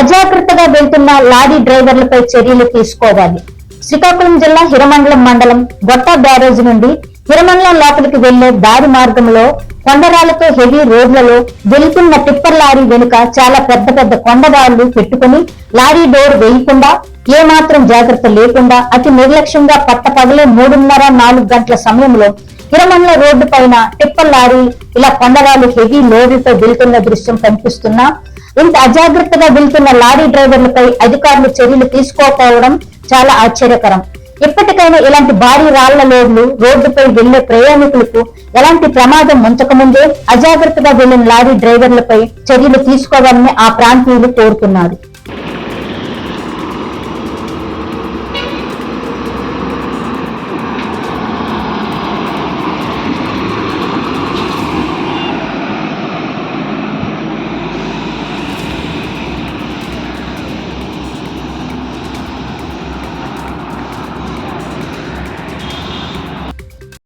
అజాగ్రత్తగా వెళ్తున్న లారీ డ్రైవర్లపై చర్యలు తీసుకోవాలి. శ్రీకాకుళం జిల్లా హిరమండలం మండలం గొట్ట బ్యారేజ్ నుండి హిరమండలం లోపలికి వెళ్ళే దారి మార్గంలో కొండరాలతో హెవీ రోడ్లలో వెళ్తున్న టిప్పర్ లారీ వెనుక చాలా పెద్ద పెద్ద కొండరాళ్ళు పెట్టుకుని లారీ డోర్ వేయకుండా ఏ మాత్రం జాగ్రత్త లేకుండా అతి నిర్లక్ష్యంగా పట్టపగలే మూడున్నర నాలుగు గంటల సమయంలో హిరమండల రోడ్డు పైన టిప్పర్ లారీ ఇలా కొండరాలు హెవీ లోడ్లతో వెళ్తున్న దృశ్యం కనిపిస్తున్నా ఇంత అజాగ్రత్తగా వెళ్తున్న లారీ డ్రైవర్లపై అధికారులు చర్యలు తీసుకోకపోవడం చాలా ఆశ్చర్యకరం. ఇప్పటికైనా ఇలాంటి భారీ రాళ్ళ లోడ్లు రోడ్డుపై వెళ్ళే ప్రయాణికులకు ఎలాంటి ప్రమాదం ఉంచకముందే అజాగ్రత్తగా వెళ్ళిన లారీ డ్రైవర్లపై చర్యలు తీసుకోవాలని ఆ ప్రాంతీయులు కోరుతున్నారు.